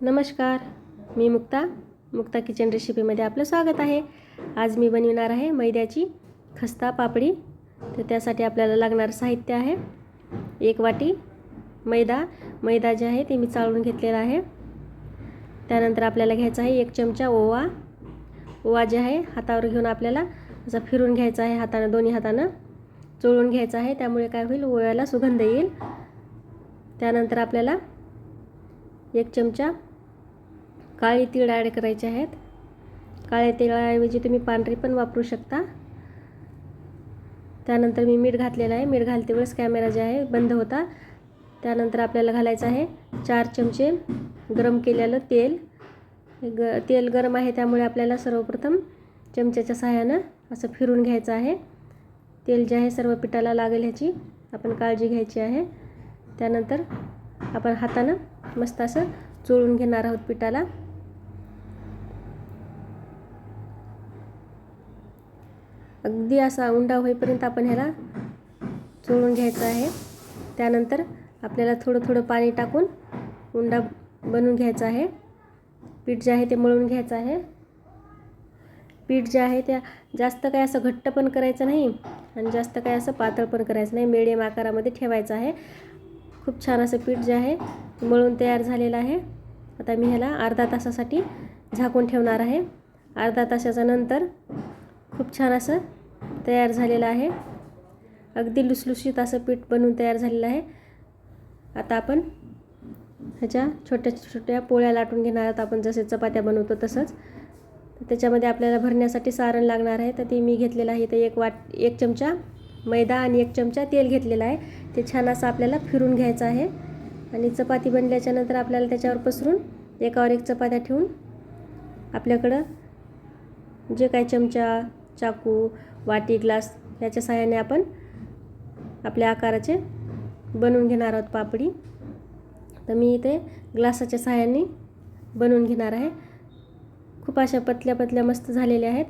नमस्कार मी मुक्ता. मुक्ता किचन रेसिपीमध्ये आपलं स्वागत आहे. आज मी बनविणार आहे मैद्याची खस्ता पापडी. तर त्यासाठी आपल्याला लागणारं साहित्य आहे एक वाटी मैदा. मैदा जे आहे ते मी चाळून घेतलेला आहे. त्यानंतर आपल्याला घ्यायचा आहे एक चमचा ओवा. ओवा जे आहे हातावर घेऊन आपल्याला असा फिरून घ्यायचा आहे हातानं दोन्ही हातानं. चोळून घ्यायचा आहे त्यामुळे काय होईल ओव्याला सुगंध येईल. त्यानंतर आपल्याला एक चमचा काळी तीळ ॲड करायचे आहेत. काळ्या तिळाऐवजी तुम्ही पांढरी पण वापरू शकता. त्यानंतर मी मीठ घातलेलं आहे. मीठ घालते वेळेस कॅमेरा जे आहे बंद होता. त्यानंतर आपल्याला घालायचं आहे चार चमचे गरम केलेलं तेल. ग तेल गरम आहे त्यामुळे आपल्याला सर्वप्रथम चमच्याच्या सहाय्यानं असं फिरून घ्यायचं आहे. तेल जे आहे सर्व पिठाला लागेल ह्याची आपण काळजी घ्यायची आहे. त्यानंतर आपण हातानं मस्त असं चोळून घेणार आहोत पिठाला. अगदी असा उंडा होईपर्यंत आपण ह्याला चोळून घ्यायचं आहे. त्यानंतर आपल्याला थोडं थोडं पाणी टाकून उंडा बनवून घ्यायचा आहे. पीठ जे आहे ते मळून घ्यायचं आहे. पीठ जे आहे त्या जास्त काय असं घट्ट पण करायचं नाही आणि जास्त काय असं पातळ पण करायचं नाही. मिडियम आकारामध्ये ठेवायचं आहे. खूप छान असं पीठ जे आहे मळून तयार झालेलं आहे. आता मी ह्याला अर्धा तासासाठी झाकून ठेवणार आहे. अर्धा तासाच्या नंतर खूप छान असं तयार झालेलं आहे. अगदी लुसलुशीत असं पीठ बनवून तयार झालेलं आहे. आता आपण ह्याच्या छोट्या छोट्या पोळ्या लाटून घेणार आहोत. आपण जसे चपात्या बनवतो तसंच. त्याच्यामध्ये आपल्याला भरण्यासाठी सारण लागणार आहे. तर ते मी घेतलेलं आहे. तर एक वाट एक चमचा मैदा आणि एक चमचा तेल घेतलेला आहे. ते छान असं आपल्याला फिरून घ्यायचं आहे. आणि चपाती बनल्याच्या नंतर आपल्याला त्याच्यावर पसरून एकावर एक चपात्या ठेवून आपल्याकडं जे काही चमचा चाकू वाटी ग्लास याच्या सहाय्याने आपण आपल्या आकाराचे बनवून घेणार आहोत पापडी. तर मी इथे ग्लासाच्या सहाय्याने बनवून घेणार आहे. खूप अशा पतल्या पतल्या मस्त झालेल्या आहेत.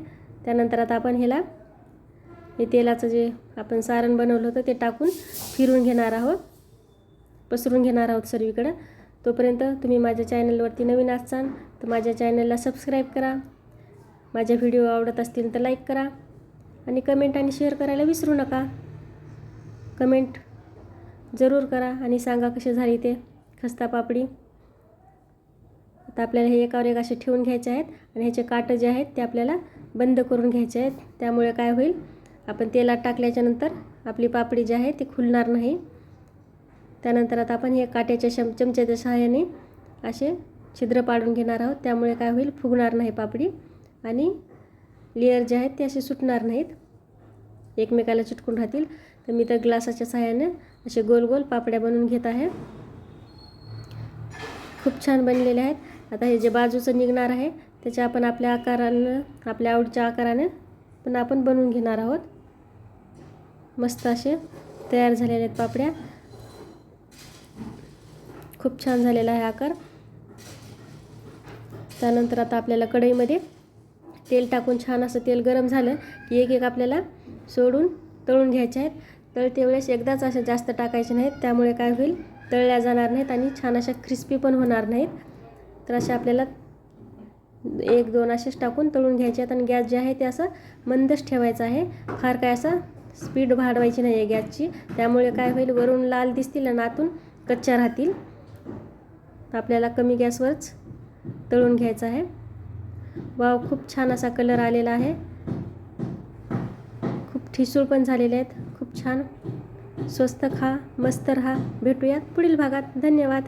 त्यानंतर आता आपण ह्याला हे तेलाचं जे आपण सारण बनवलं होतं ते टाकून फिरून घेणार आहोत. पसरून घेणार आहोत सर्वीकडं. तोपर्यंत तुम्ही माझ्या चॅनलवरती नवीन असाल तर माझ्या चॅनलला सबस्क्राईब करा. माझ्या व्हिडिओ आवडत असतील तर लाईक करा. आणि कमेंट आणि शेअर करायला विसरू नका. कमेंट जरूर करा आणि सांगा कसे झाली ते. खस्ता पापडी. आता आपल्याला हे एकावर एक असे ठेवून घ्यायचे आहेत आणि ह्याचे काटं जे आहेत ते आपल्याला बंद करून घ्यायचे आहेत. त्यामुळे काय होईल? आपण तेलात टाकल्याच्यानंतर आपली पापडी जी आहे ती खुलणार नाही. त्यानंतर आता आपण हे काट्याच्या शम चमच्याच्या सहाय्याने असे छिद्र पाडून घेणार आहोत. त्यामुळे काय होईल? फुगणार नाही पापडी. आणि लेअर जे आहेत ते असे सुटणार नाहीत. एकमेकाला चिटकून राहतील. तर मी तर ग्लासाच्या सहाय्याने असे गोल गोल पापड्या बनवून घेत आहे. खूप छान बनलेले आहेत. आता हे जे बाजूचं निघणार आहे त्याच्या आपण आपल्या आकारानं आपल्या आवडीच्या आकाराने पण आपण बनवून घेणार आहोत. मस्त असे तयार झालेले आहेत पापड्या. खूप छान झालेला आहे आकार. त्यानंतर आता आपल्याला कढईमध्ये तेल टाकून छान असं तेल गरम झालं की एक एक आपल्याला सोडून तळून घ्यायचे आहेत. तळते वेळेस एकदाच अशा जास्त टाकायचे नाहीत. त्यामुळे काय होईल? तळल्या जाणार नाहीत आणि छान अशा क्रिस्पी पण होणार नाहीत. तर अशा आपल्याला एक दोन असेच टाकून तळून घ्यायचे आहेत. आणि गॅस जे आहे ते असं मंदच ठेवायचं आहे. फार काय असा स्पीड वाढवायची नाही आहे गॅसची. त्यामुळे काय होईल? वरून लाल दिसतील आणि आतून कच्च्या राहतील. आपल्याला कमी गॅसवरच तळून घ्यायचं आहे. वाव खूप छान असा कलर आलेला आहे. खूप ठिसूळ पण झालेले आहेत. खूप छान. स्वस्त खा मस्त राहा. भेटूयात पुढील भागात. धन्यवाद.